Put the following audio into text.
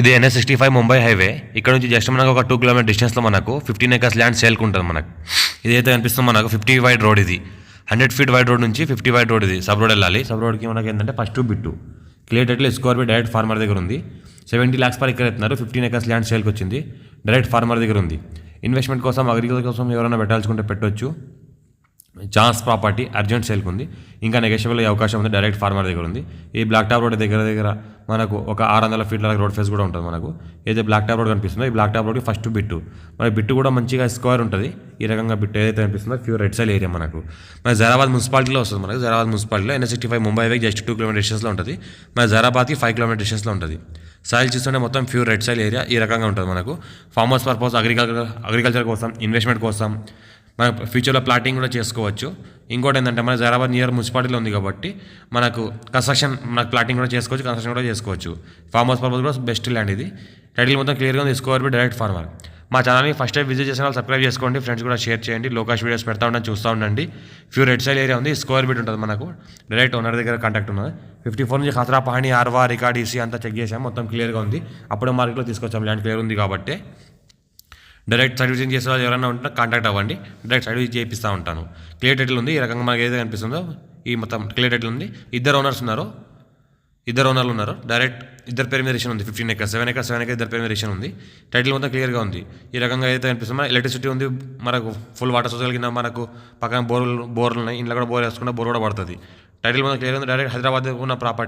ఇది NH sixty five Mumbai highway ఇక్కడ నుంచి జస్ట్ మనకు ఒక టూ కిలోమీటర్ డిస్టెన్స్లో మనకు ఫిఫ్టీన్ ఎకర్స్ ల్యాండ్ సేల్కి ఉంటుంది మనకు. ఇది అయితే కనిపిస్తుంది మనకు ఫిఫ్టీ వైడ్ రోడ్ ఇది. హండ్రెడ్ ఫీట్ వైడ్ రోడ్ నుంచి ఫిఫ్టీ వైడ్ రోడ్ ఇది. సబ్ రోడ్ వెళ్ళాలి. సబ్ రోడ్కి మనకి ఏంటంటే first bit clear title score direct farmer దగ్గర ఉంది. సెవెంటీ ల్యాక్స్ పర్ ఎకర్ ఎత్తున్నారు. ఫిఫ్టీన్ ఎకర్స్ ల్యాండ్ సేల్కి వచ్చింది. డైరెక్ట్ ఫార్మర్ దగ్గర ఉంది. ఇన్వెస్ట్మెంట్ కోసం అగ్రికల్చర్ కోసం ఎవరైనా పెట్టాల్సుకుంటే పెట్టొచ్చు. ఛాన్స్ ప్రాపర్టీ అర్జెంట్ సేల్కి ఉంది. ఇంకా నెగోషియబుల్ అయ్యే అవకాశం ఉంది డైరెక్ట్ ఫార్మర్ దగ్గర ఉంది. ఈ బ్లాక్ టాప్ రోడ్ దగ్గర దగ్గర మనకు ఒక ఆరు వందల ఫీట్ల రోడ్ ఫేస్ కూడా ఉంటుంది మనకు. ఏదైతే బ్లాక్ టాప్ రోడ్ కనిపిస్తుందో ఈ బ్లాక్ టాప్ రోడ్కి ఫస్ట్ బిట్టు మన బిట్టు కూడా మంచిగా స్క్వేర్ ఉంటుంది. ఈ రకంగా బిట్టు ఏదైతే కనిపిస్తుందో ప్యూర్ రెడ్ సైల్ ఏరియా మనకు. మన జరాబాద్ మున్సిపాలిటీలో వస్తుంది మనకు. జరాబాద్ మున్సిపాలిటీలో NH sixty five Mumbai highway just two kilometre డిస్టెన్స్లో ఉంటుంది. మన జరాబాద్కి ఫైవ్ కిలోమీటర్ డిస్టెన్స్లో ఉంటుంది. సాయిల్ చూస్తుంటే మొత్తం ప్యూర్ రెడ్ సైల్ ఏరియా ఈ రకంగా ఉంటుంది మనకు. ఫార్మర్స్ పర్పస్ అగ్రికల్చర్ అగ్రికల్చర్ కోసం ఇన్వెస్ట్మెంట్ కోసం మనకు ఫ్యూచర్లో ప్లాటింగ్ కూడా చేసుకోవచ్చు. ఇంకోటి ఏంటంటే మన జరాబాద్ నియర్ మున్సిపాలిటీలో ఉంది కాబట్టి మనకు కన్స్ట్రక్షన్ మనకు ప్లాటింగ్ కూడా చేసుకోవచ్చు కన్స్ట్రక్షన్ కూడా చేసుకోవచ్చు. ఫార్మ్ హౌస్ పర్పస్ కూడా బెస్ట్ ల్యాండ్ ఇది. టైటిల్ మొత్తం క్లియర్గా ఉంది తీసుకోవాలి డైరెక్ట్ ఫార్మర్ మా ఛానల్ని ఫస్ట్ టైం విజిట్ చేసిన వాళ్ళు సబ్స్క్రైబ్ చేసుకోండి ఫ్రెండ్స్ కూడా షేర్ చేయండి లోకాష్ వీడియోస్ పెడతా ఉండండి చూస్తూ ఉండండి. ప్యూర్ రెడ్ సైల్ ఏరియా ఉంది స్క్వేర్ బీట్ ఉంటుంది మనకు. డైరెక్ట్ ఓనర్ దగ్గర కాంటాక్ట్ ఉన్నది. ఫిఫ్టీ ఫోర్ నుంచి ఖతరా పహాణి ఆర్వా రికార్డ్ ఈసీ అంతా చెక్ చేసాం మొత్తం క్లియర్గా ఉంది. అప్పుడే మార్కెట్లో తీసుకొచ్చాం ల్యాండ్ క్లియర్ ఉంది కాబట్టి. డైరెక్ట్ సర్వీసింగ్ చేసే వాళ్ళు ఎవరైనా ఉంటే కాంటాక్ట్ అవ్వండి. డైరెక్ట్ సర్వీస్ చేయిస్తూ ఉంటాను. క్లియర్ టైటిల్ ఉంది. ఈ రకంగా మనకి ఏదైతే కనిపిస్తుందో ఈ మొత్తం క్లియర్ టైటిల్ ఉంది. ఇద్దరు ఓనర్స్ ఉన్నారు. ఇద్దరు ఓనర్లు ఉన్నారు. డైరెక్ట్ ఇద్దరు పేరు మీద రిషన్ ఉంది. Fifteen acres seven acres seven acre ఇద్దరు పేరు మీద రిషన్ ఉంది. టైటిల్ మొత్తం క్లియర్గా ఉంది. ఈ రకంగా ఏదైతే కనిపిస్తుందో ఎలక్ట్రిసిటీ ఉంది. మనకు ఫుల్ వాటర్ సోర్స్ కలిగిన మనకు పక్కన బోర్లు బోర్లు ఉన్నాయి. ఇంట్లో కూడా బోర్ వేసుకుంటే బోర్ కూడా పడుతుంది. టైటిల్ మొత్తం క్లియర్ ఉంది. డైరెక్ట్ హైదరాబాద్ ఉన్న ప్రాపర్టీ